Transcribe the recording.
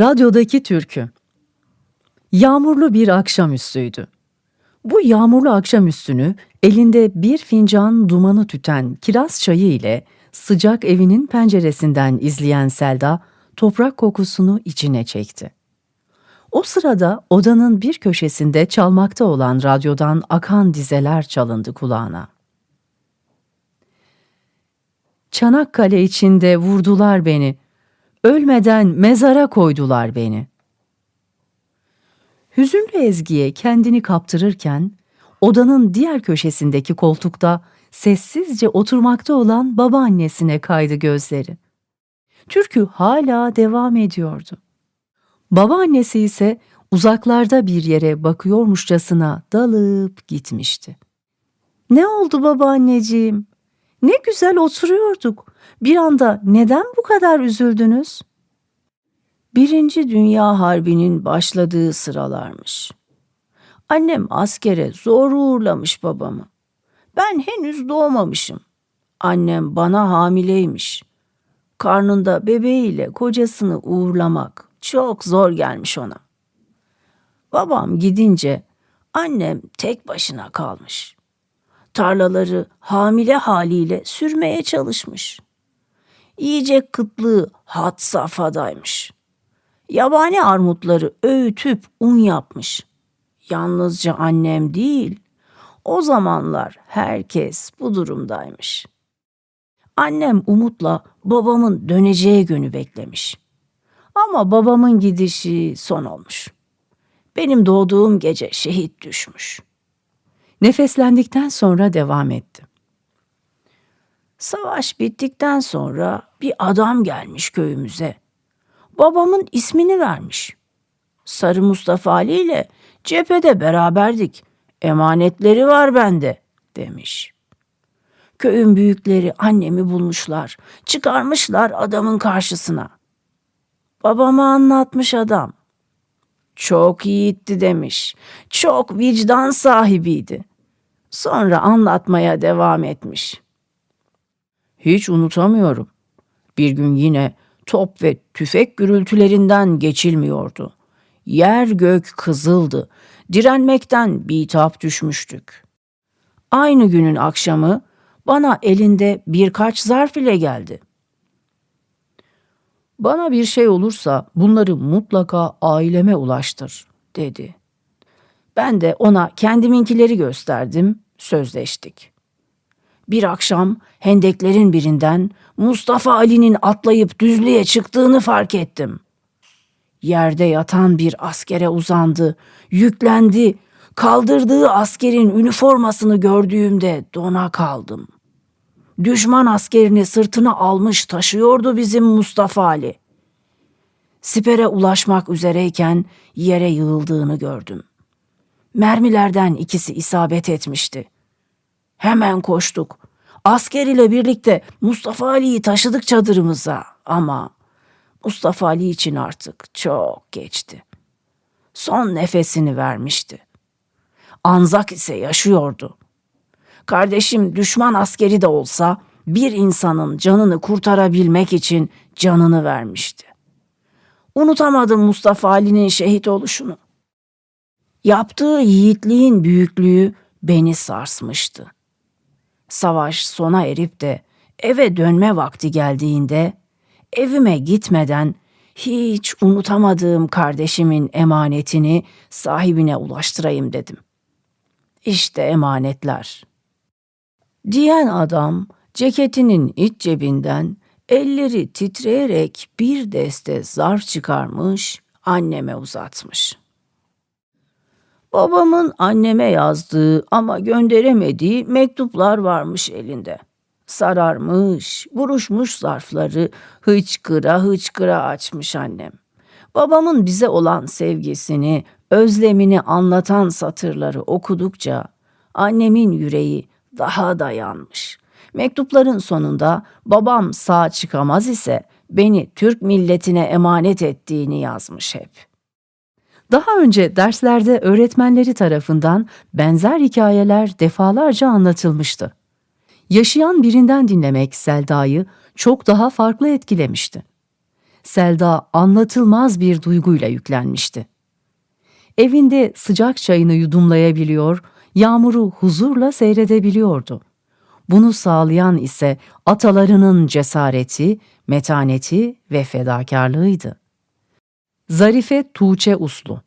Radyodaki türkü. Yağmurlu bir akşamüstüydü. Bu yağmurlu akşamüstünü elinde bir fincan dumanı tüten kiraz çayı ile sıcak evinin penceresinden izleyen Selda toprak kokusunu içine çekti. O sırada odanın bir köşesinde çalmakta olan radyodan akan dizeler çalındı kulağına. Çanakkale içinde vurdular beni. Ölmeden mezara koydular beni. Hüzünlü ezgiye kendini kaptırırken odanın diğer köşesindeki koltukta sessizce oturmakta olan babaannesine kaydı gözleri. Türkü hala devam ediyordu. Babaannesi ise uzaklarda bir yere bakıyormuşçasına dalıp gitmişti. Ne oldu babaanneciğim? Ne güzel oturuyorduk. Bir anda neden bu kadar üzüldünüz? Birinci Dünya Harbi'nin başladığı sıralarmış. Annem askere zor uğurlamış babamı. Ben henüz doğmamışım. Annem bana hamileymiş. Karnında bebeğiyle kocasını uğurlamak çok zor gelmiş ona. Babam gidince annem tek başına kalmış. Tarlaları hamile haliyle sürmeye çalışmış. Yiyecek kıtlığı had safhadaymış. Yabani armutları öğütüp un yapmış. Yalnızca annem değil, o zamanlar herkes bu durumdaymış. Annem umutla babamın döneceği günü beklemiş. Ama babamın gidişi son olmuş. Benim doğduğum gece şehit düşmüş. Nefeslendikten sonra devam etti. Savaş bittikten sonra bir adam gelmiş köyümüze. Babamın ismini vermiş. Sarı Mustafa Ali ile cephede beraberdik. Emanetleri var bende demiş. Köyün büyükleri annemi bulmuşlar. Çıkarmışlar adamın karşısına. Babama anlatmış adam. Çok yiğitti demiş. Çok vicdan sahibiydi. Sonra anlatmaya devam etmiş. Hiç unutamıyorum. Bir gün yine top ve tüfek gürültülerinden geçilmiyordu. Yer gök kızıldı. Direnmekten bitap düşmüştük. Aynı günün akşamı bana elinde birkaç zarf ile geldi. Bana bir şey olursa bunları mutlaka aileme ulaştır, dedi. Ben de ona kendiminkileri gösterdim, sözleştik. Bir akşam hendeklerin birinden Mustafa Ali'nin atlayıp düzlüğe çıktığını fark ettim. Yerde yatan bir askere uzandı, yüklendi. Kaldırdığı askerin üniformasını gördüğümde dona kaldım. Düşman askerini sırtına almış taşıyordu bizim Mustafa Ali. Sipere ulaşmak üzereyken yere yığıldığını gördüm. Mermilerden ikisi isabet etmişti. Hemen koştuk. Asker ile birlikte Mustafa Ali'yi taşıdık çadırımıza ama Mustafa Ali için artık çok geçti. Son nefesini vermişti. Anzak ise yaşıyordu. Kardeşim düşman askeri de olsa bir insanın canını kurtarabilmek için canını vermişti. Unutamadım Mustafa Ali'nin şehit oluşunu. Yaptığı yiğitliğin büyüklüğü beni sarsmıştı. Savaş sona erip de eve dönme vakti geldiğinde evime gitmeden hiç unutamadığım kardeşimin emanetini sahibine ulaştırayım dedim. İşte emanetler. Diyen adam ceketinin iç cebinden elleri titreyerek bir deste zarf çıkarmış, anneme uzatmış. Babamın anneme yazdığı ama gönderemediği mektuplar varmış elinde. Sararmış, buruşmuş zarfları hıçkıra hıçkıra açmış annem. Babamın bize olan sevgisini, özlemini anlatan satırları okudukça annemin yüreği daha da yanmış. Mektupların sonunda babam sağ çıkamaz ise beni Türk milletine emanet ettiğini yazmış hep. Daha önce derslerde öğretmenleri tarafından benzer hikayeler defalarca anlatılmıştı. Yaşayan birinden dinlemek Selda'yı çok daha farklı etkilemişti. Selda anlatılmaz bir duyguyla yüklenmişti. Evinde sıcak çayını yudumlayabiliyor, yağmuru huzurla seyredebiliyordu. Bunu sağlayan ise atalarının cesareti, metaneti ve fedakarlığıydı. Zarife Tuğçe Uslu